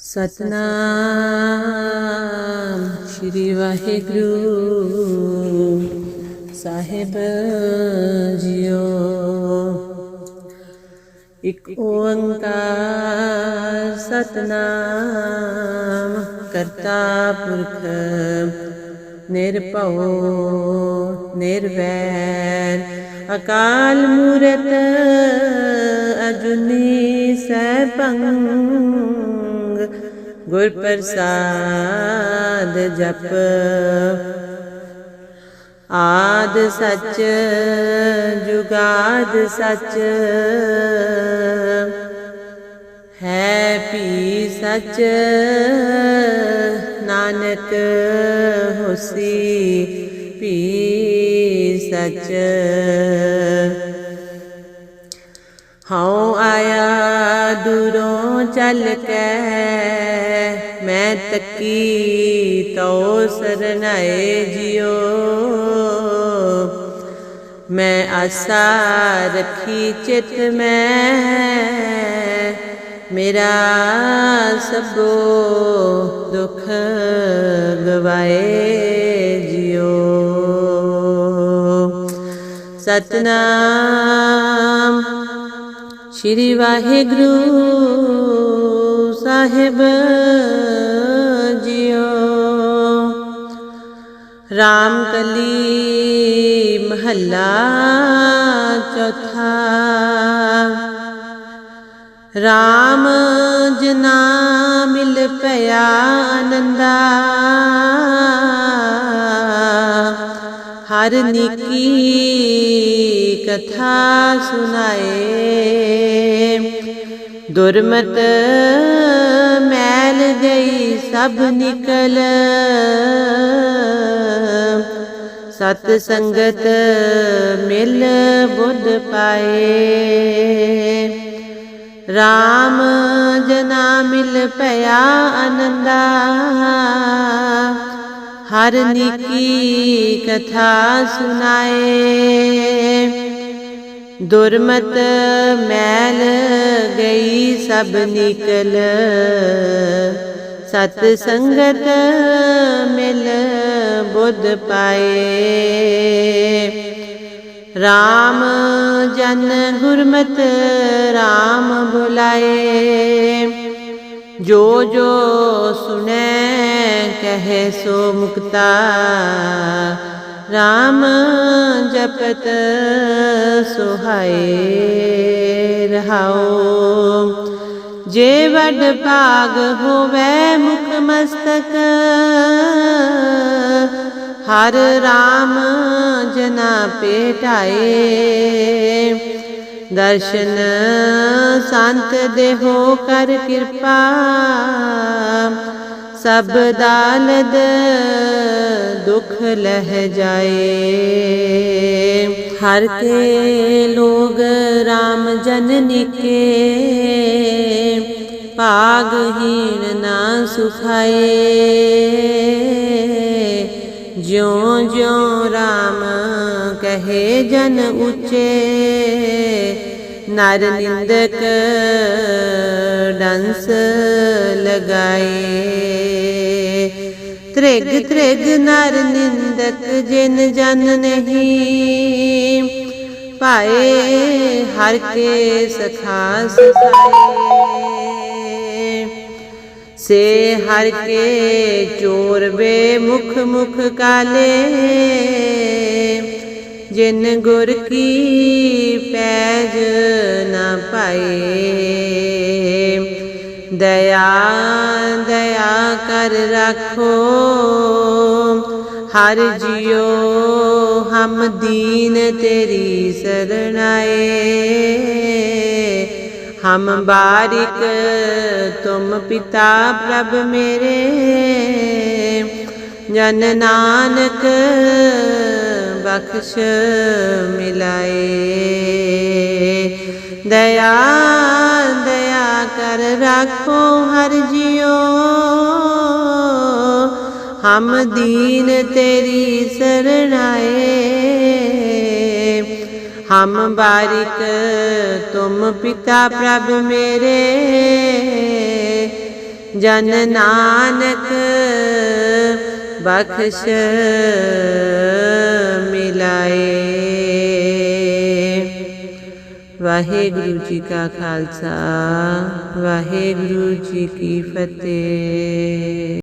ਸਤਨਾਮ ਸ਼੍ਰੀ ਵਾਹਿਗੁਰੂ ਸਾਹਿਬ ਜੀਓ। ਇਕ ਓੰਕਾਰ ਸਤਨਾਮ ਕਰਤਾ ਪੁਰਖ, ਨਿਰਭਉ, ਨਿਰਵੈਰ, ਅਕਾਲ ਮੂਰਤ ਅਜੁਨੀ ਸੈਭੰ। ਗੁਰ ਪ੍ਰਸਾਦ ਜਪ। ਆਦ ਸੱਚ ਜੁਗਾਦ ਸਚ। ਹੈ ਪੀ ਸੱਚ ਨਾਨਕ ਹੋਸੀ ਪੀ ਸੱਚ। ਹਉ ਆਇਆ ਦੂਰੋਂ ਚੱਲ ਕੇ, ਮੈਂ ਤੱਕੀ ਤੋ ਸਰਨਾਏ ਜਿਉ। ਮੈਂ ਆਸਾ ਰੱਖੀ ਚਿਤ ਮੈਂ, ਮੇਰਾ ਸਭੋ ਦੁੱਖ ਗਵਾਏ ਜਿਉ। ਸਤਨਾਮ ਸ਼੍ਰੀ ਵਾਹਿਗੁਰੂ ਸਾਹਿਬ ਜੀਓ। ਰਾਮ ਕਲੀ ਮਹੱਲਾ ਚੌਥਾ। ਰਾਮ ਜਨਾ ਮਿਲ ਪਿਆ ਆਨੰਦਾ। ਹਰ ਨਿਕੀ ਕਥਾ ਸੁਨਾਏ ਦੁਰਮਤ ਮੈਲ ਗਈ ਸਭ ਨਿਕਲ। ਸਤ ਸੰਗਤ ਮਿਲ ਬੁੱਧ ਪਾਏ। RAM ਜਨਾ ਮਿਲ ਪਿਆ ਆਨੰਦਾ। ਹਰ ਨਿਕੀ ਕਥਾ ਸੁਨਾਏ ਦੁਰਮਤ ਮੈਲ ਗਈ ਸਭ ਨਿਕਲ। ਸਤ ਸੰਗਤ ਮਿਲ ਬੁੱਧ ਪਾਏ। RAM ਜਨ ਗੁਰਮਤ RAM ਬੁਲਾਏ। ਜੋ ਜੋ ਸੁਨੇ ਕਹੇ ਸੋ ਮੁਕਤਾ। RAM ਜਪਤ ਸੁਹਾਏ ਰਹਾਓ ਜੇ ਵੱਡ ਭਾਗ ਹੋਵੇ ਮੁਖ ਮਸਤਕ ਹਰ RAM ਜਨਾ ਪੇਟਾਏ ਦਰਸ਼ਨ ਸੰਤ ਦੇਹੋ ਕਰ ਕਿਰਪਾ ਸਭ ਦਾਲਦ ਦੁਖ ਲਹਿ ਜਾਏ। ਹਰ ਕੇ ਲੋਗ RAM ਜਨ ਨਿਕੇ ਭਾਗਹੀਣ ਨਾ ਸੁਖਾਏ। ਜਿਉ ਜਿਉ RAM ਕਹੇ ਜਨ ਉਚੇ ਨਰ ਨਿੰਦਕ ਡੰਸ ਲਗਾਏ ਤ੍ਰਿਗ ਤ੍ਰਿਗ ਨਰ ਨਿੰਦਕ ਜਿਨ ਜਨ ਨਹੀਂ ਪਾਏ ਹਰ ਕੇ ਸਖਾ ਸਖਾਏ ਸੇ ਹਰ ਕੇ ਚੋਰ ਬੇ ਮੁਖ ਮੁਖ ਕਾਲੇ ਜਿਨ ਗੁਰ ਕੀ ਪੈਜ ਨਾ ਪਾਏ ਦਇਆ ਦਇਆ ਕਰ ਰੱਖੋ। ਹਰ ਜਿਉ ਹਮ ਦੀਨ ਤੇਰੀ ਸਰਣਾਏ। ਹਮ ਬਾਰਿਕ ਤੁਮ ਪਿਤਾ ਪ੍ਰਭ ਮੇਰੇ। ਜਨ ਨਾਨਕ ਬਖਸ਼ ਮਿਲਾਏ। ਦਇਆ ਦਇਆ ਕਰ ਰੱਖੋ, ਹਰ ਜਿਉ। ਹਮ ਦੀਨ ਤੇਰੀ ਸਰਣਾਏ। ਹਮ ਬਾਰਿਕ, ਤੁਮ ਪਿਤਾ ਪ੍ਰਭ ਮੇਰੇ। ਜਨ ਨਾਨਕ ਬਖਸ਼ ਮਿਲਾਏ। ਵਾਹਿਗੁਰੂ ਜੀ ਕਾ ਖਾਲਸਾ ਵਾਹਿਗੁਰੂ ਜੀ ਕੀ ਫਤਿਹ।